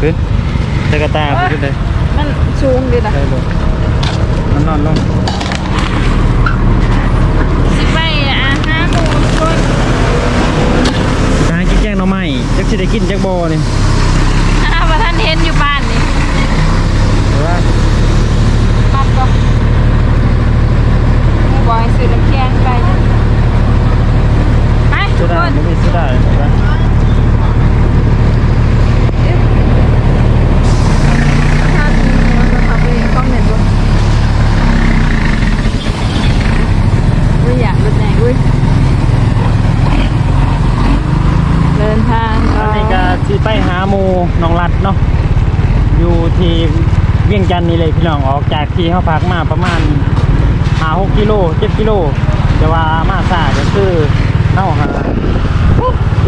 ขึ้นตะกะตาขึ้นเลยมันสูงดีนะได้เลยมันนอนลงสิไปอาหารหมูทุกคนจะให้กินแจ้งหน่อไม้จักสิได้กินจักบ่นี่อ้าวว่าท่านเห็นอยู่บ้านนี่แต่ว่าบ้านก็บอยซื้อน้ำแข็งไปจ้ะไปทุสุกดาคนบ่มีสุดาเลยว่า ท่านมันมาทำไปกล้องเน็ตด้วยอุ้ยอยากรถไหนอุ้ยเดินทาง อันนี้ก็สิไปหาหมู่น้องรัดเนาะอยู่ที่เวีย งจันทน์นี่เลยพี่น้องออกจากที่เฮาพักมาประมาณ5-6กิโล7กิโลแต่ว่ามาซ่าก็คือเฮาหา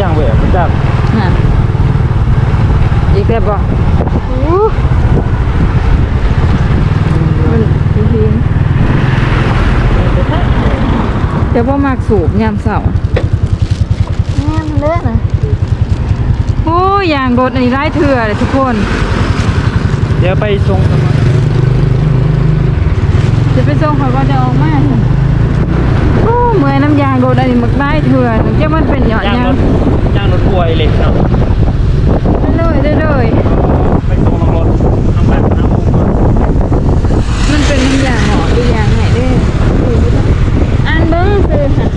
ย่างเวะบ่จักน่ะอีกแล้วบอกอู้มันพิงจะว่ามากสูบยามเสาร์แง่มันเละนะโอ้ยยางรถอันนี้ไล่เถื่อเลยทุกคน เดี๋ยวไปส่งจะไปส่งเขาก็จะออกมาเถอะโอ้เมื่อยน้ำยางรถอันนี้มักได้เถื่อถึงจะมันเป็นหยอดย่างยางรถย่างรถป่วยเลยเนาะได้เลยได้เลยไปส่งน้องรถน้องแบบน้ำมูกก่อนมันเป็นน้ำยางหนอหรือยางไหนเด้อ่านเบิ้งซื้อค่ะ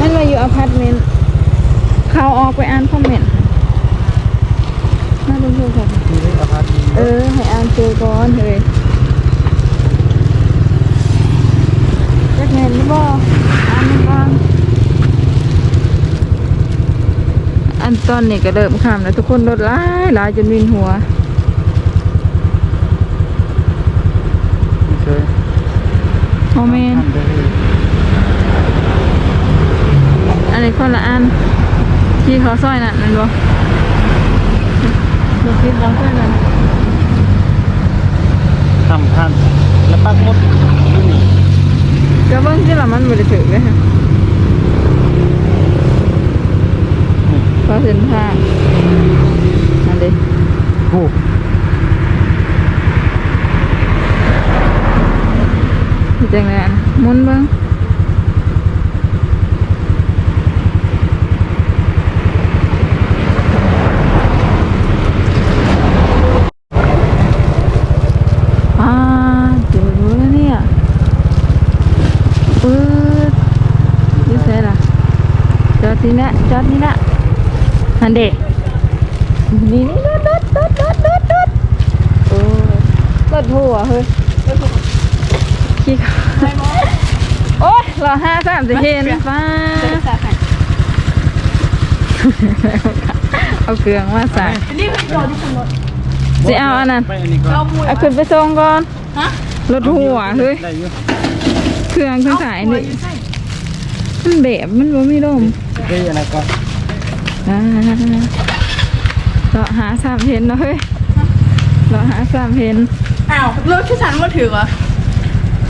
มันมาอยู่อพาร์ตเมนต์เขาออกไปอ่านคอมเมนต์น่าดูดูค่ะ ที่นี่อาพาร์ต เมนต์เออ ให้อ่านเจอก่อนเลยจักแม่นหรือบ่อ่านมันก่อนอันตอนนี้ก็เริ่มข้ามแล้วทุกคนรถหลายหลายจนวินหัวไม่ใช่โมเมนทำได้เลยอันนี้คนละอัน ที่เขาซอยนั่นนั่นบ่รถที่เขาซอยนั่นทำทันแล้วปักหมดรุ่นี่ ก็เบิ่งที่ละมันบ่ได้ถึงเลยค่ะเพราะเส้นทางอันนี้ โอ้ ที่จังได๋นะหมุนเบิ่งอ่าเจอแล้วเนี่ยปื๊ดอยู่ไสล่ะจอดที่นะ จอดนี่นะอันเด็กนี่นี่รถรถรถรถรถรถโอ้รถหัวเฮ้ยขี้ขโอ้ยรอห้าสามสิเห็นฟ้าเอาเครื่องมาใส่นี่คือจอที่ชำรถสิเอาอันนั้นเอาขึ้นไปส่งก่อนฮะรถหัวเฮ้ยเครื่องเครื่องสายนี่มันแบบมันบ่มีลม ได้อะไรก่อนอ่าเราหาสามเพนเนาะเฮ้ยเราหาสามเพนอ้าวรถที่ฉันมาถือวะ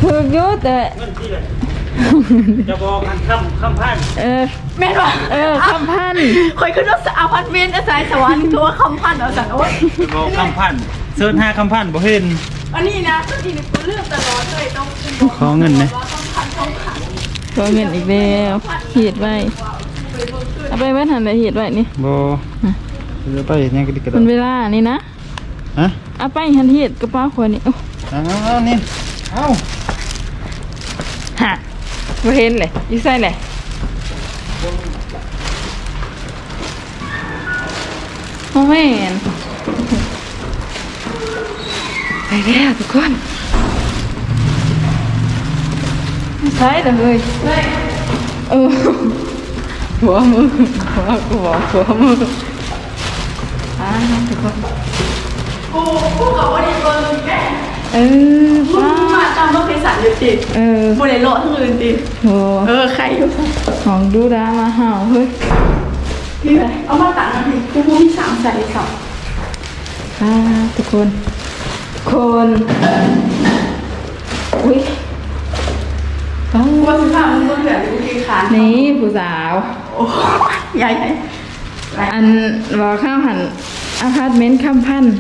ถูกอยุแต่เงินที่เลยจะบอกกันคำคำพันเออแม่นปะเออคำพันคอยขึ้นรถอาร์ตเมนอาศัยสวรรค์ตัวคำพันเอาสันโอ้ยจะบอกคำพันเสิร์ชหาคำพันบ่เห็นอันนี้นะก็ทีนี้กูเลือกตลอดเลยต้องขอเงินไหมว่าคำพันธ์ต้อเงินอีกแล้วหีดไว้ เอาไปไว้ทันไปหีดไว้นี่บ่จะไปยังกระดิกกระดมันกเวลานี่นะฮะเอาไปหันหีดกระเป๋าขวดนี่โอ้เอานี่เอาฮะมาเห็นเลยอยู่ใส่เลยโอ้แม่นไปแล้วทุกคนใช่แต่เลยเออ หัวมือหัวกูบอกหัวมืออ่าทุกคนกูกูกับว่าดีเบอร์สิแม่เออมึงมาตามรถเพสันอยู่ติเออโมเดลโลทั้งอื่นติโหเออใครอยู่ของดูดามาห่าวเฮ้ยพี่ไปเอามาตังค์มาดิกูพูดที่สามใส่สองอ่าทุกคนคนอุ้ยอ๋อกูว่าสิบห้ามันก็เหลืออยู่ที่ขานนี่ผู้สาว โอ้ใหญ่ใหญ่อันบอกข้าวหันอพาร์ตเมนต์คำพันธ์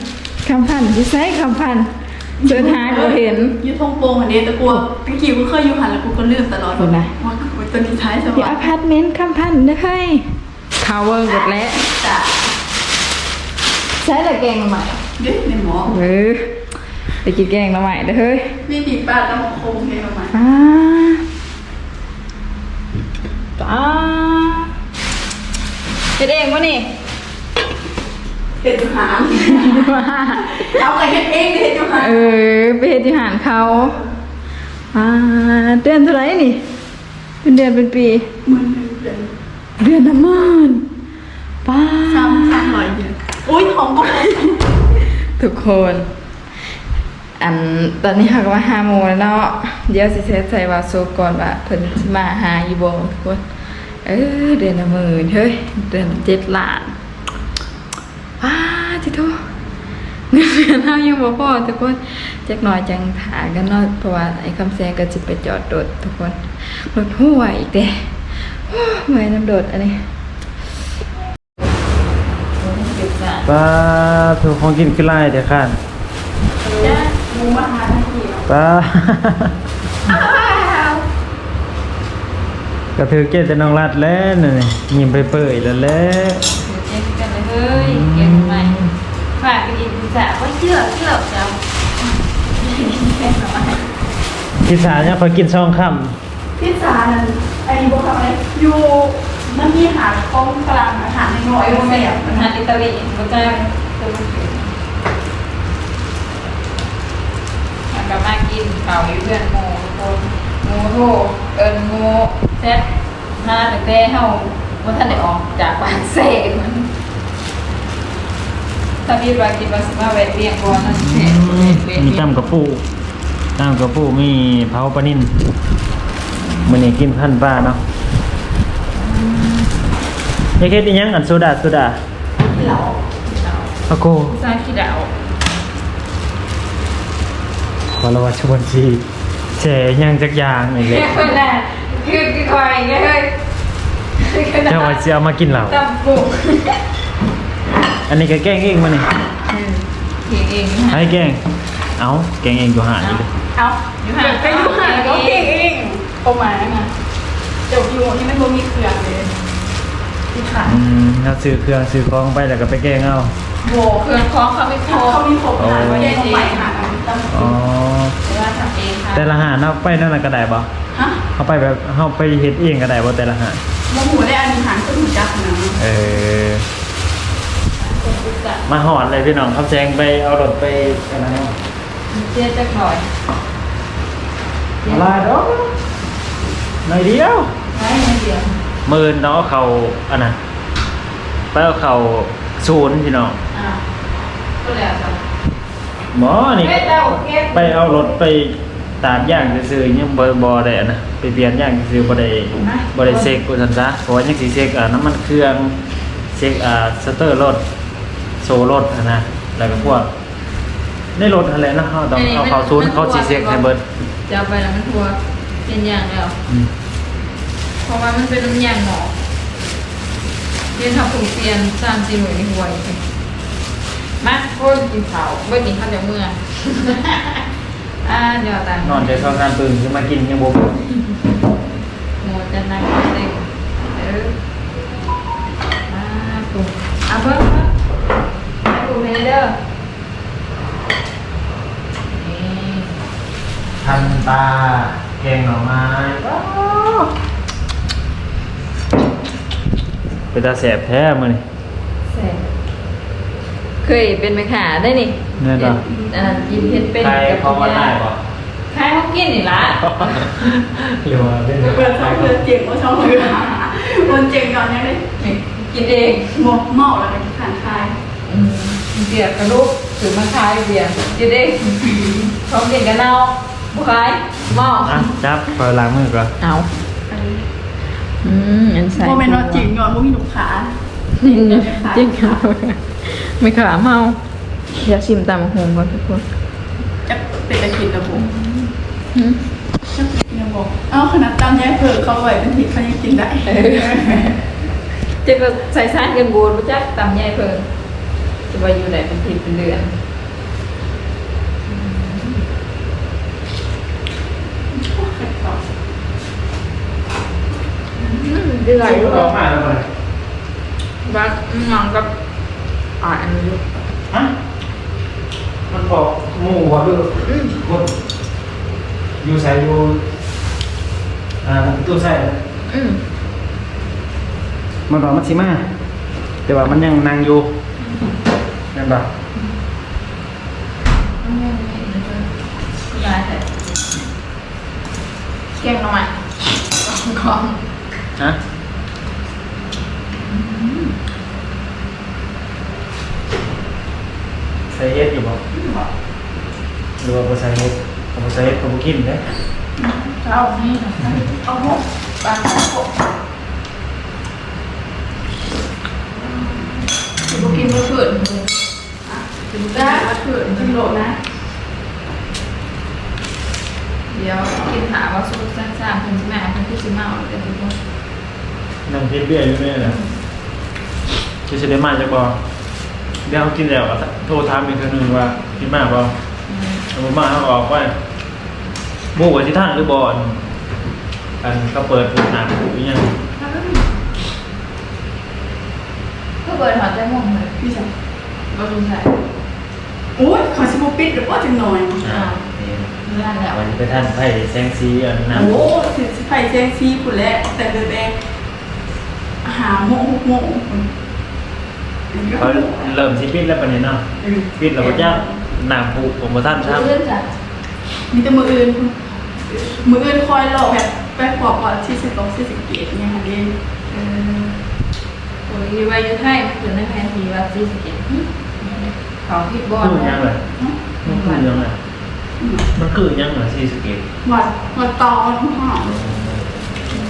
คำพันธ์ที่ใช้คำพันธ์เดินหาก็เห็นอยูทงโปงอันนี้แต่กูตะกี้กูเคยอยู่หันแล้วกูก็ลืมตลอดเห็นไหมว่ากูตัวนี้ท้ายสอยู่วัอสดิ์พาร์ตเมนต์คำพันธ์นะเฮ้ยทาวเวอร์หมดแล้วจ้ะใช้แต่แกงใหม่เด็กในหมอเออไปกินแกงมาใหม่เด้อเฮ้ยนี่ดีป้าต้องโค้งให้ประมาณป้าป้า เฮ็ดเองวะนี่เห็ดอยู่หางเอาไปเห็ดเองเห็ดอยู่หางเออไปเฮ็ดที่หารเขาอ่าเดือนเท่าไหร่นี่ เป็นเดือนเป็นปีมือหนึ่งเดือนเดือนละหมื่นป้าซ้ำซ้ำหน่อยเดียวอุ้ยของก็คงทุกคน อันตอนนี้ค่ะก็ว่าห้าโมงแล้วเนาะเดี๋ยวสิเซตใส่วาโซก่อนว่าเพิ่นสิมาหาอยู่บ่ทุกคน เออเดือนละหมื่นเฮ้ยเดือนละเจ็ดล้านว้าจิโตเงินเดือนเฮายังบ่พอทุกคนจักหน่อยจังถากันเนาะเพราะว่าไอ้คำแซงก็สิไปจอดรถทุกคนรถหัวอีกเด้โอ้ยเมื่อยน้ำโดดอันนี้ปลาถูกของกินขึ้นไล่เดี๋ยวข้านจ้ะหมูมาหาทันทีเนาะปลา กระถือเกตแต่น้องรัดแล้วนี่นยิ้มไปเปื่อยแล้วแหละเจ๊กันเลยเฮ้ยเก่งไหมฝากไปกินพิซซ่าก็เชื่อเชื่อจ้าพิซซ่าเนี่ยพอกินช่องค่พิซซ่านั่นไอ้บอกทำอะไรอยู่มันมีหาของกลางอาหารในหน่อยมันแบบอาหารอิตาลีก็จะมันก็มากินเป่าอยู่เพื่อนโมคนโมโทเอิญโมเซ็ตมาแต่เต้เฮาว่าท่านได้ออกจากบ้านเซ่มันถ้าพี่ว่ากินว่าสิมาแวะเวียงก่อนนั่นำเซ่มีตำกระปูตำกระปูมีเผาปลานิ่นมื้อนี้กินพันปลาเนาะยายเฮ็ดอีหยังอันโซดาโซดาเหล่าพะโกซาคิดาวขอละว่าชวนสิแช่อีหยังจักอย่างนี่แหละเพื่อนน่ะ คือคือคอยไงเฮ้ยเจ้าว่าสิเอามากินเหล้าตำปุกอันนี้ก็แกงเองมานี่เองเองให้แกงเอาแกงเองอยู่หาดนี่เลยเอาอยู่ห่างก็อยู่ห่างก็เก่งเองโอมาแล้วไงเจ้าอยู่ที่ไม่พอมีเครื่องเลยที่ขาดอืมถ้าซื้อเครื่องซื้อของไปแล้วก็ไปแกงเอาโบเครื่องคล้องเขาไม่พอเขามีผมหาว่าแยกไปหาตั้งอ๋อแต่ว่าทำ เองค่ะแต่ละหาดเนาะไปนั่นน่ะก็ได้บ่ฮะเขาไปแบบเขาไปเฮ็ดเองก็ได้บ่แต่ละหาดโมโหได้อันหารก็ถูกจับนะเออมาหอดเลยพี่น้องครับแจงไปเอารถไปอะไรเนาะเจ๊จะคอยอะไรดอกหน่อยเดียว ไว้ในเดียวหมื่นเนาะเขาอันน่ะไปเอาเขาศูนย์พี่น้องอ่าก็แล้วกัน หมอนี่เฮ้ยเราเก็บไปเอารถไปตากย่างซื้อๆยังบ่บ่ได้อะนะไปเปลี่ยนย่างซื้อๆบ่ได้บ่ได้เช็คกูซั่นซะเพราะว่ายังสิเช็คอ่าน้ำมันเครื่องเช็คอ่าสเตอร์รถโซรถอะนะแล้วก็พวกในรถอะไรนะเฮาต้องเอาเข้าศูนย์เขาสิเช็คให้เบิดจะเอาไปแล้วมันทัวเป็นอย่างแล้วอืมเพราะว่ามันเป็นน้ำยางหมอกเรียนทำผูกเตียนสามสี่หน่วยในหัวอีก มาโค้นกินเผาเมื่อกินข้าวจากเมื่อ อ่าเดี๋ยวตามนอนใจเข้างานปืนขึ้นมากินยังบ่พอโมจะนั่งเต็มเออมาปุ๊บเอาเพิ่มเพิ่มให้ปุ๊บให้เด้อนี่ทันตา แกงหน่อไม้เป็นตาแสบแท้มื้อนี้แซ่บ เคยเป็นไหมขาได้นี่แน่นอนอ่ากินเพชรเป็นใครเขามาได้บ่ใครเขากินนี่ละหรือว่าเป็นเปิดช่องเรือเจ๋งว่าช่องเรือคนเจ๋งก่อนยังได้กินเองหมกเมาแล้วก็ขันคายอืมเบียร์กระลูกถือมาขายเบียร์กินเองเขากินกันเอาบุคายหม้ออะจับเปิดล้างมือก่อนเอาอันนี้อืมอันใส่โมเมนต์ว่าเจ๋งก่อนว่ามีหนุกขาจริงจริง ไม่ขาเมาเดี๋ยวชิมตามหงก่อนทุกคนจะเป็นตะกินระบบหืมจะเป็นระบบบอกเอ้าขนาดตำแย่เผือกเขาไว้เป็นผิดเขายังกินได้จะก็ใส่ซานกันบูดรู้จักตำใหญ่เพิ่นจะว่าอยู่ไหนเป็นทิพเป็นเดือนเดือดอยู่ออกมาแล้วเลยบักมังกับ อ่านอยู่ฮะมันบอกหมู่ว่าเด้อคนอยู่ใส่อยู่อ่าตู้ใส่อืมมันบอกมันสิมาแต่ว่ามันยังนั่งอยู่นั่นปะได้แต่แกงหน่อไม้ของ ฮะ ส่เฮ็ดอยู่บ่หรือว่าบ่ใส่เฮ็ดถ้าบ่ใส่เฮ็ดก็บ่กินเด้เรานี่นะเอาหกปลาหกคือกินเมื่อคืนถึงได้วัดเผือกกิโลนะ เดี๋ยวกินหาว่าสุกสั้นๆเพิ่นสิมาเพิ่นคือสิมาเอาแต่ทุกคนนั่งเฮ็ดเบี้ยอยู่นี่น่ะคือสิได้มาจักบ่ เดี๋ยวเขากินแล้วก็โทรถามอีกเทื่อนึงว่ากินมาบ่เอามาเขาออกไปหมู่กับที่ทางหรือบอลอันก็เปิดผูหนาผูอีกอย่างก็เบิดหอดใจม่วงเลยพี่ชายบ่รู้ใส่โอ้ยขอชิบุปิดหรือว่าจังหน่อยอ่าเลื่อนแล้ววันนี้ไปท่านไพ่แซงซีอันนั้นโอ้สิสิไผ่แซงซีผุนแล้วแต่เดือดแดงหาโมงหกโมงคุณ เขาเริ่มสิปิดแล้วปะเนี่ยเนาะปิดแล้วก็ยากหนามผูผมมาท่านครับเลื่อนจ้ะมีแต่มืออื่นคุณมืออื่นคอยหลอกแบบไปขอบก่อนที่สิบสองที่สิบเกียรเนี่ยค่ะเองเออโอ้ยว่าอยู่ไทยมันคือในแผนที่ว่าสิสิเก็บของที่บอลคือยังไงมันคือยังไงมันคือยังไงซีสเกตวัดวัดตอนทุกห้อง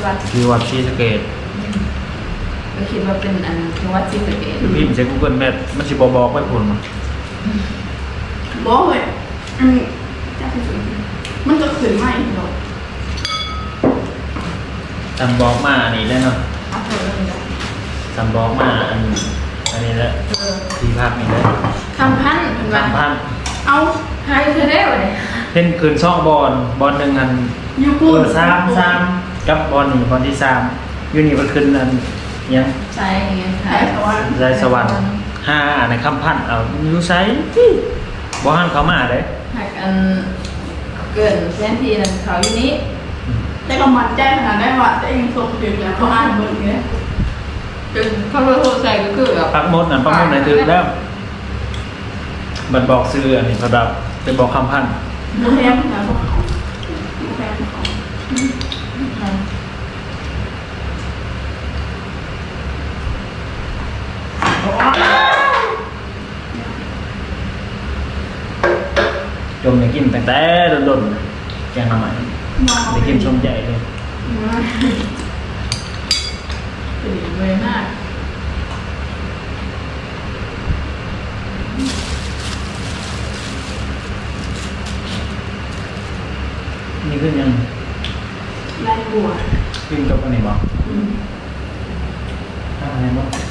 วัดคือวัดซีสเกต ก็คิดว่าเป็นอันคือวัดสิสิเก็บคือพิมพ์ใช้ Google Map มันสิบบอกไม่ผลมันบอกเลยอืมจะไปถึงมันก็ขืนไม่หรอกจำบอกมาอันนี้ได้เนาะเอาเถอะเลยจ้ะจำบอกมาอันอันนี้แหละเออที่ภาคนี้ได้คำพันเป็นว่าสามพันเอาหายเธอได้บ่เนี่ยเช่นคืนช่องบอลบอลหนึ่งอันยูเอพูดอสามสามกับบอลนี่บอลที่สามยูนี่มันขึ้นอัน ยังใช่ไงใช่แต่ว่าใจสวรรค์ห้าอันในคำพันเอาอยู่ไซบอลเขามาเด้หากอันเกินแทนที่นั่นเขาอยู่นี้แต่ก็มันใจขนาดได้ว่าจะเองส่งถึงแล้วเขาอ่านเบอร์นี้จนเขาโทรใส่ก็คือแบบปักมดนั่นปักมดในถึงแล้วมันบอกซื้ออันนี้เขาดับเป็นบอกคำพันบูแฮมนะพวกเขาบูแฮมเขา จมในกินแต่แต่โดนๆแกงทำไมในกินชมใหญ่เลยตื่นเลยมากนี่ขึ้นยังไล่บัวขึ้นกับอันนี้บอกอะไรบ้าง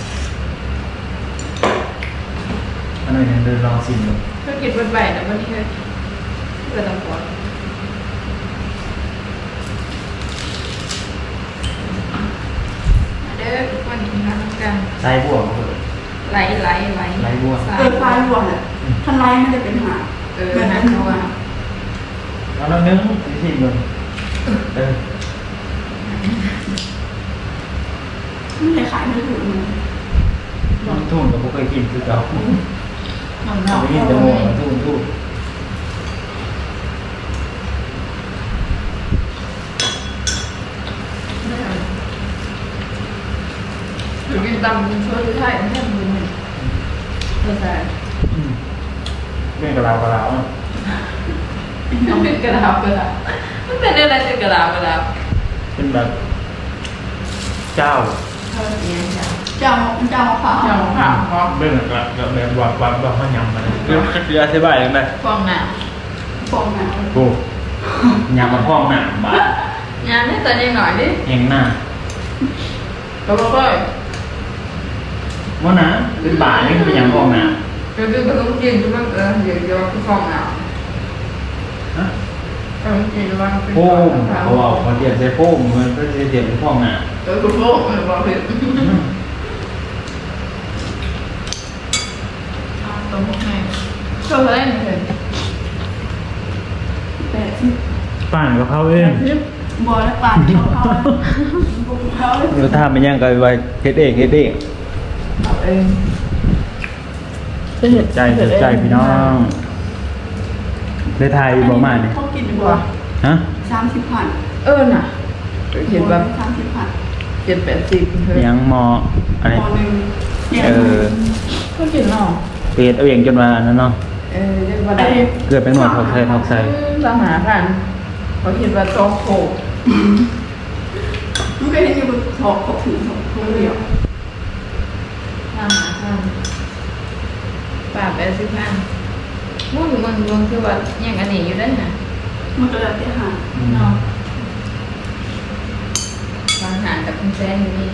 อันนี้เดินลองซิมดูก็กินบนใบแต่วันนี้เลยเกิดตำปอนเด้อทุกคนกินข้าวกันใส่บัวก็เลยไหลไหลไหลไหลบัวเกิดไฟบัวแหละทันไล่ไม่ได้เป็นหาเออนะเขาว่าแล้วเรานึ่งสิสิดูเออไม่ได้ขายไม่ถูกมันน้ำทุ่งกับพวกเคยกินคือเก่า น้องเราๆไปกินเขาแต่หเลมูยทุ่งทุ่งหรือกินตำกินช่วยที่ไทยไม่ใช่มือหนึ่งเออใช่เรื่องกระลาวกระลาวอะมันเป็นกระดาษกระดาษมันเป็นอะไรเป็นกระดาษกระดาษเป็นแบบ เจ้าเท่านี้จ้ะ เจ้าเจ้าขาวเจ้าข่าวเพราะเรื่องแบบแบบแบบวับวับวับมันยำมันคือคืออธิบายยังไงฟองหน้ฟองหนาโอ้ยำมันห้องหนามบาดำนี่ตอนยังหน่อยดิแหงหน้าแล้วก็ค่อยว่านะเป็นบ่านี่คือเป็นย่างพองหนาเดี๋ยวก็ต้องกินทุกวันเออเดี๋ยวเดี๋ยวพี่ฟองหนาฮะต้องกินวันเป็นโป้วันงเขาบอกเขาเตรียมใส่โป้งมันก็จะเตรียมเป็นพองหนาเออคุณโป้งมันบอกผิด ต้มแห้งเท่าไหร่เนี่ยเห็นแปดสิบป่านกับเขาเองบอแล้วปานเขาเขาบุกเขาเลยเราทำมันยังก็ไว้เฮ็ดเองเฮ็ดเองเอาเองเสียใจเสียใจพี่น้องได้ทายบ่มาเนี่ยเขากินดีกบัวว่าฮะสามสิบพันเออน่ะเห็นแบบสามสิบพันเจ็ดแปดสิบเฮ้ยยังมออะไร พอหนึ่งเนี่ยเออก็กินเนาะ เปรตเอาเองจนมานั้นเนาะ เออเรียกว่าไอ้ได้เกิดเป็นหนวดทอกใส่ทอกใส่สหากันเขาคิดว่าโต๊ะโขกมันก็เห็นอยู่บนถอกเขาถือถอกเขาเดียวสหากันป่าแปดสิบพันมุ่งมันรวมคือว่าอย่างอันนี้อยู่ได้น่ะมันก็แล้วแต่หาเนาะบางหารกับคุณแซนอยู่นี่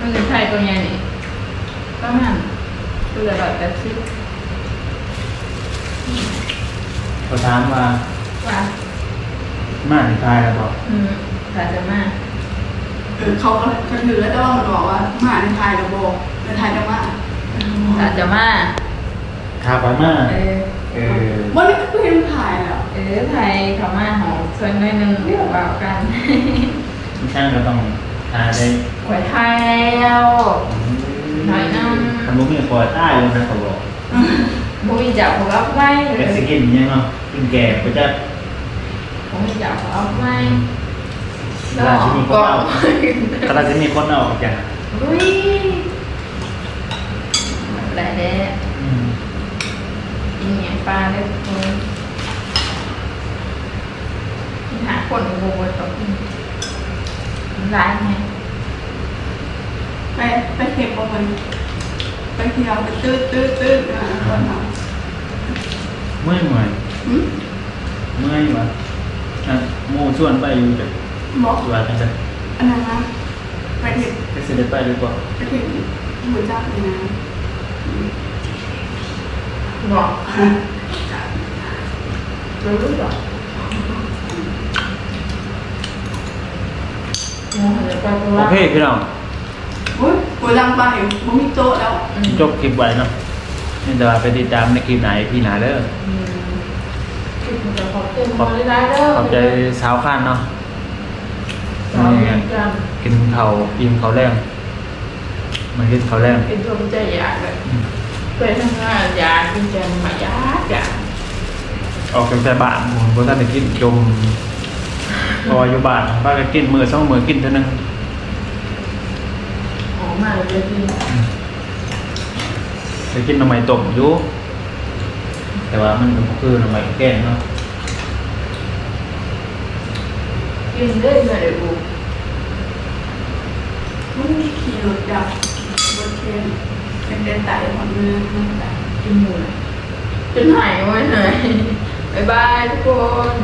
มันเป็นไทยตัวใหญ่นี่ประมาณ ตัวละร้อยแปดสิบเขาถามว่าว่ามาในทายแล้วบอกอืมขาจะมาเออเขาก็เขาถือแล้วแต่ว่ามันบอกว่ามาในไทยเราบอกในไทยจะมาขาจะมาทาไปมาเออ เออวันนี้ก็เห็นถ่ายแล้วเออไทยเขามาของส่วนหน่อยหนึงเรียกว่ากัน ช่างก็ต้องทาได้หวยไทยแล้วห น่อยนึงทำมุ้งมีคอยใต้เลยนะเขาบอกบุมีจับของรับไว้เป็นสกินยังเนาะกินแก่ก็จะบุมีจับของรับไว้เวลาที่มีคนเอากำลังจะมีคนเอาออกจากอุ้ยอะไรเนี่ยอืมกินอย่างปลาเลยคุณหาคนโง่ต่อกินร้ายไง ไปไปเก็บเอามันไปเที่ยวไปตื้อตื้อตื้ออ่าก่อนเนาะเมื่อยเมื่อยหืมเมื่อยวะอะโม่ชวนไปอยู่แต่บอกตัวจังจะอันนั้นนะไปเห็นไปเสด็จไปหรือเปล่าไปเห็นหมูจักเลยนะบอกรู้หรือเปล่าโอ้โหเดี๋ยวไปตัวโอเคพี่น้อง โอ้ยโวยลังไปบ่มีโต๊ะแล้วจบคลิปไว้เนาะนี่จะไปติดตามในคลิปไหนพี่หนาเด้อขอบใจขอบใจเด้อขอบใจสาวข้านเนาะสาวเรียนกันกินเขาวอิ่มเขาวแรงมันกินเขาวแรงเป็นตัวใจอยากเลยไปทำงานอยากกินแกงมาอยากอยากออกจากใจบ้านผมก็ท่านได้กินจมพออยู่บ้านป้าก็กินมือสองมือกินเท่านึง ออกมาเลยพี่ไปกินหน่อไม้ต้มอยู่แต่ว่ามันก็คือหน่อไม้แกงเนาะกินได้ไหมเดี๋ยวกูมันมีขี่รถจักรรถเคนเป็นเดินไต่ของเมืองนั่นแหละกินหมูจนหายไว้หน่อยบ๊ายบายทุกคน